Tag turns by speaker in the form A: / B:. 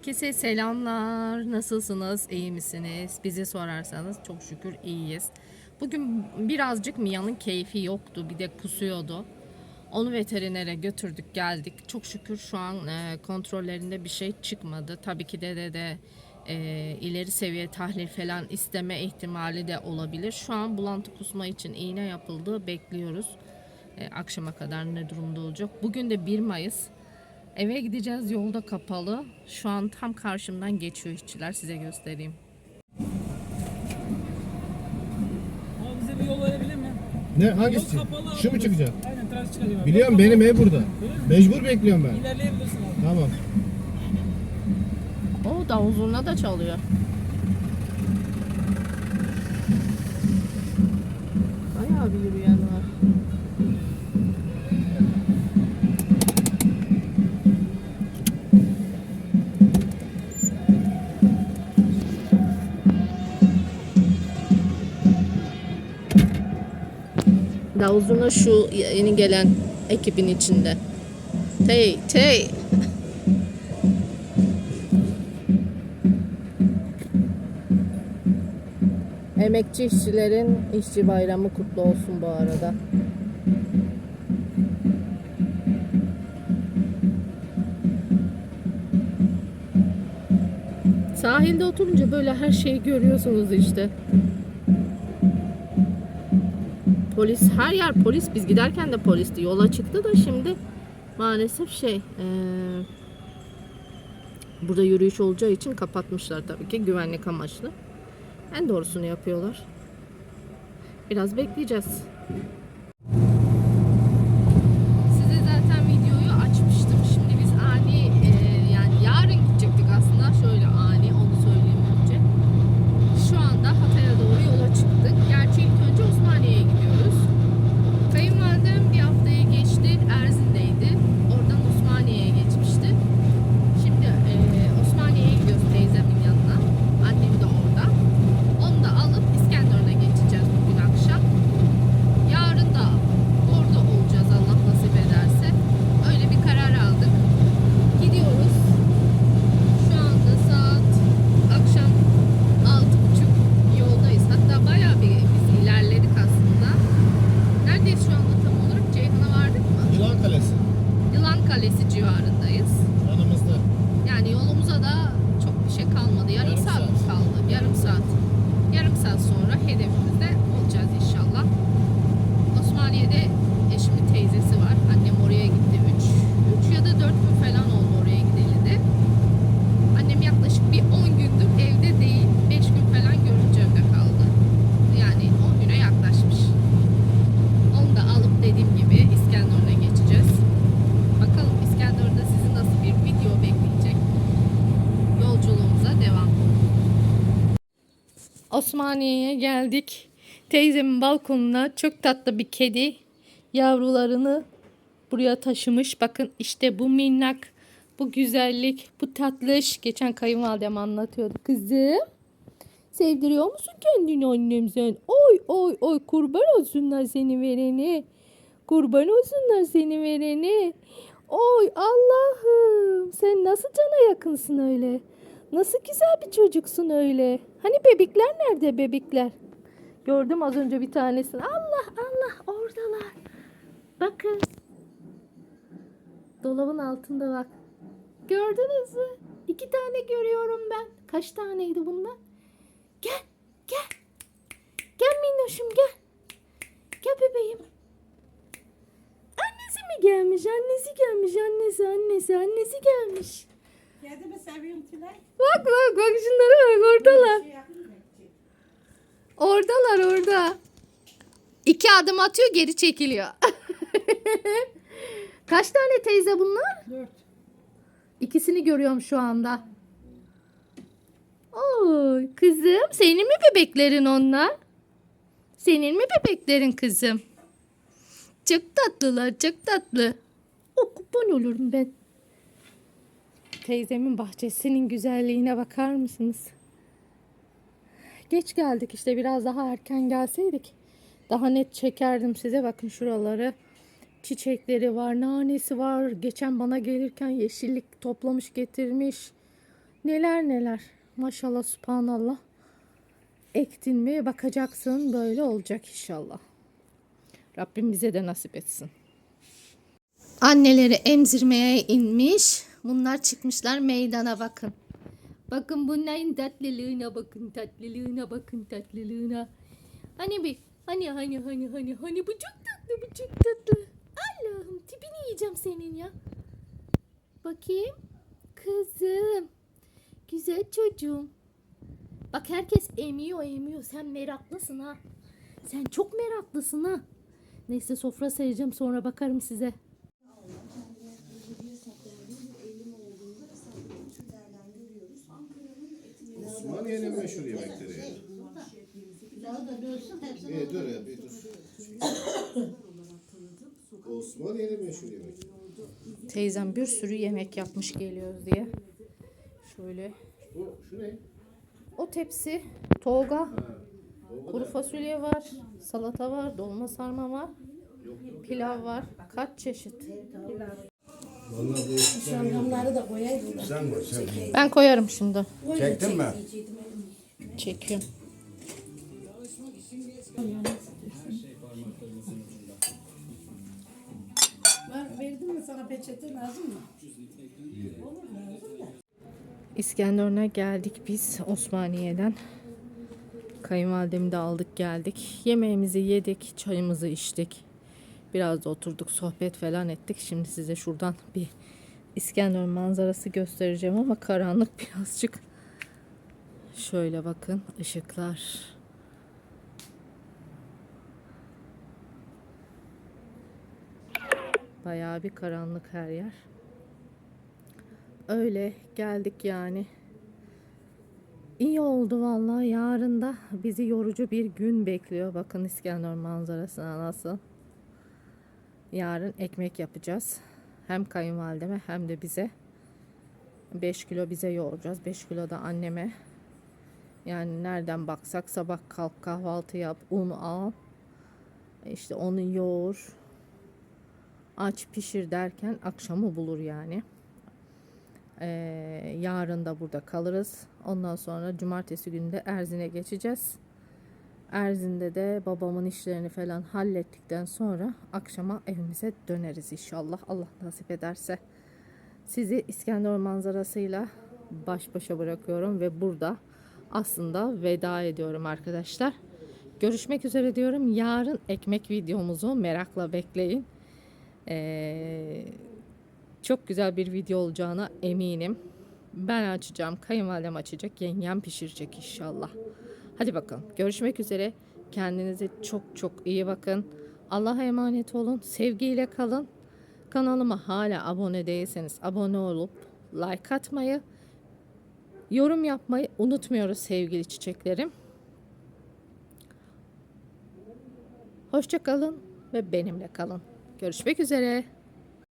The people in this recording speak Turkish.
A: Herkese selamlar. Nasılsınız? İyi misiniz? Bizi sorarsanız çok şükür iyiyiz. Bugün birazcık Mia'nın keyfi yoktu. Bir de kusuyordu. Onu veterinere götürdük geldik. Çok şükür şu an e, kontrollerinde bir şey çıkmadı. Tabii ki de de, de e, ileri seviye tahlil falan isteme ihtimali de olabilir. Şu an bulantı kusma için iğne yapıldı. Bekliyoruz. E, akşama kadar ne durumda olacak. Bugün de 1 Mayıs. Eve gideceğiz yolda kapalı. Şu an tam karşımdan geçiyor işçiler size göstereyim.
B: Abi bize bir yol verebilir mi?
C: Ne hangisi?
B: Yol kapalı
C: Şu mu
B: abi.
C: çıkacak?
B: Aynen trafik çıkacak.
C: Biliyorum
B: Yol
C: benim ev burada. Mecbur bekliyorum ben.
B: İlerleyebilirsin abi.
C: Tamam.
A: O davul zurna da çalıyor. Bayağı bir yürüyen Davul zurna şu yeni gelen ekibin içinde. Tey, tey. Emekçi işçilerin işçi bayramı kutlu olsun bu arada. Sahilde oturunca böyle her şeyi görüyorsunuz işte. Polis her yer polis. Biz giderken de polisti. Yola çıktı da şimdi maalesef şey eee, burada yürüyüş olacağı için kapatmışlar tabii ki güvenlik amaçlı. En doğrusunu yapıyorlar. Biraz bekleyeceğiz. Size zaten videoyu açmıştım. Şimdi biz ani e, yani yarın gidecektik aslında. Şöyle ani onu söyleyeyim önce. Şu anda Hatay'a doğru yola çıktık. Gerçi ilk önce Osmaniye'ye gidiyoruz. Kayınvalidem bir haftayı geçti. Erzin'deydi. Oradan Osmaniye'ye geçmişti. Şimdi e, Osmaniye'ye gidiyoruz teyzemin yanına. Annem de orada. Onu da alıp İskenderun'a geçeceğiz bugün akşam. Yarın da orada olacağız Allah nasip ederse. Öyle bir karar aldık. Gidiyoruz. Şu anda saat akşam 6.30 yoldayız. Hatta bayağı bir biz ilerledik aslında. Neredeyiz şu anda tam olarak? Ceyhan'a vardık mı?
C: Yılan Kalesi.
A: Yılan Kalesi civarındayız.
C: Yanımızda.
A: Yani yolumuza da çok bir şey kalmadı. Yarım,
C: Yarım
A: saat,
C: saat.
A: kaldı? Yarım saat. Yarım saat sonra hedefimizde olacağız inşallah. Osmaniye'de eşimin teyzesi var. Annem oraya gitti. 3 3 ya da 4 gün falan oldu oraya gideli de. Annem yaklaşık bir 10 gündür evde değil. 5 gün falan görünce kaldı. Yani 10 güne yaklaşmış. Onu da alıp dediğim gibi İskenderun'a geçeceğiz. Bakalım İskenderun'da sizi nasıl bir video bekleyecek. Yolculuğumuza devam. Osmaniye'ye geldik. Teyzemin balkonuna çok tatlı bir kedi yavrularını buraya taşımış. Bakın işte bu minnak, bu güzellik, bu tatlış. Geçen kayınvalidem anlatıyordu. Kızım sevdiriyor musun kendini annem sen? Oy oy oy kurban olsunlar seni vereni. Kurban olsunlar seni vereni. Oy Allah'ım sen nasıl cana yakınsın öyle? Nasıl güzel bir çocuksun öyle? Hani bebekler nerede bebekler? Gördüm az önce bir tanesini. Allah Allah oradalar. Bakın. Dolabın altında bak. Gördünüz mü? İki tane görüyorum ben. Kaç taneydi bunlar? Gel, gel. Gel minnoşum gel. Gel bebeğim. Annesi mi gelmiş? Annesi gelmiş. Annesi, annesi, annesi gelmiş.
D: Geldi mi seviyorum Tülay?
A: Bak bak bak şunlara bak oradalar.
D: Şey?
A: Oradalar orada. İki adım atıyor geri çekiliyor. Kaç tane teyze bunlar?
D: Dört.
A: İkisini görüyorum şu anda. Oy kızım senin mi bebeklerin onlar? Senin mi bebeklerin kızım? Çok tatlılar çok tatlı. O kupon olurum ben. Teyzemin bahçesinin güzelliğine bakar mısınız? Geç geldik işte biraz daha erken gelseydik daha net çekerdim size. Bakın şuraları. Çiçekleri var, nanesi var. Geçen bana gelirken yeşillik toplamış getirmiş. Neler neler. Maşallah subhanallah. Ektin mi bakacaksın böyle olacak inşallah. Rabbim bize de nasip etsin. Anneleri emzirmeye inmiş. Bunlar çıkmışlar meydana bakın. Bakın bunların tatlılığına bakın tatlılığına bakın tatlılığına. Hani bir hani hani hani hani hani bu çok tatlı bu çok tatlı. Allah'ım tipini yiyeceğim senin ya. Bakayım. Kızım. Güzel çocuğum. Bak herkes emiyor emiyor. Sen meraklısın ha. Sen çok meraklısın ha. Neyse sofra sereceğim sonra bakarım size.
C: Osmaniye'nin meşhur yemekleri yani.
D: Daha da dövsün hepsini.
C: Bir dur ya bir dur. Osmaniye'nin meşhur yemekleri.
A: Teyzem bir sürü yemek yapmış geliyoruz diye. Şöyle.
C: Bu şu ne?
A: O tepsi toga. Kuru fasulye var. Salata var. Dolma sarma var. Pilav var. Kaç çeşit?
C: Bu
D: Şalgamları da koyayım.
C: sen var sen.
A: Ben koyarım şimdi.
C: Çektin mi?
A: Çekiyorum.
D: Ben verdim mi sana peçete lazım mı?
A: İskenderun'a geldik biz Osmaniye'den. Kayınvalidemi de aldık geldik. Yemeğimizi yedik, çayımızı içtik. Biraz da oturduk, sohbet falan ettik. Şimdi size şuradan bir İskenderun manzarası göstereceğim ama karanlık birazcık. Şöyle bakın ışıklar. Bayağı bir karanlık her yer. Öyle geldik yani. İyi oldu vallahi. Yarın da bizi yorucu bir gün bekliyor. Bakın İskenderun manzarasına nasıl. Yarın ekmek yapacağız. Hem kayınvalideme hem de bize. 5 kilo bize yoğuracağız. 5 kilo da anneme. Yani nereden baksak sabah kalk kahvaltı yap, un al. İşte onu yoğur. Aç pişir derken akşamı bulur yani. Ee, yarın da burada kalırız. Ondan sonra cumartesi günü de Erzin'e geçeceğiz. Erzin'de de babamın işlerini falan hallettikten sonra akşama evimize döneriz inşallah. Allah nasip ederse. Sizi İskenderun manzarasıyla baş başa bırakıyorum ve burada aslında veda ediyorum arkadaşlar. Görüşmek üzere diyorum. Yarın ekmek videomuzu merakla bekleyin. Ee, çok güzel bir video olacağına eminim. Ben açacağım, kayınvalidem açacak, yengem pişirecek inşallah. Hadi bakalım. Görüşmek üzere. Kendinize çok çok iyi bakın. Allah'a emanet olun. Sevgiyle kalın. Kanalıma hala abone değilseniz abone olup like atmayı, yorum yapmayı unutmuyoruz sevgili çiçeklerim. Hoşça kalın ve benimle kalın. Görüşmek üzere.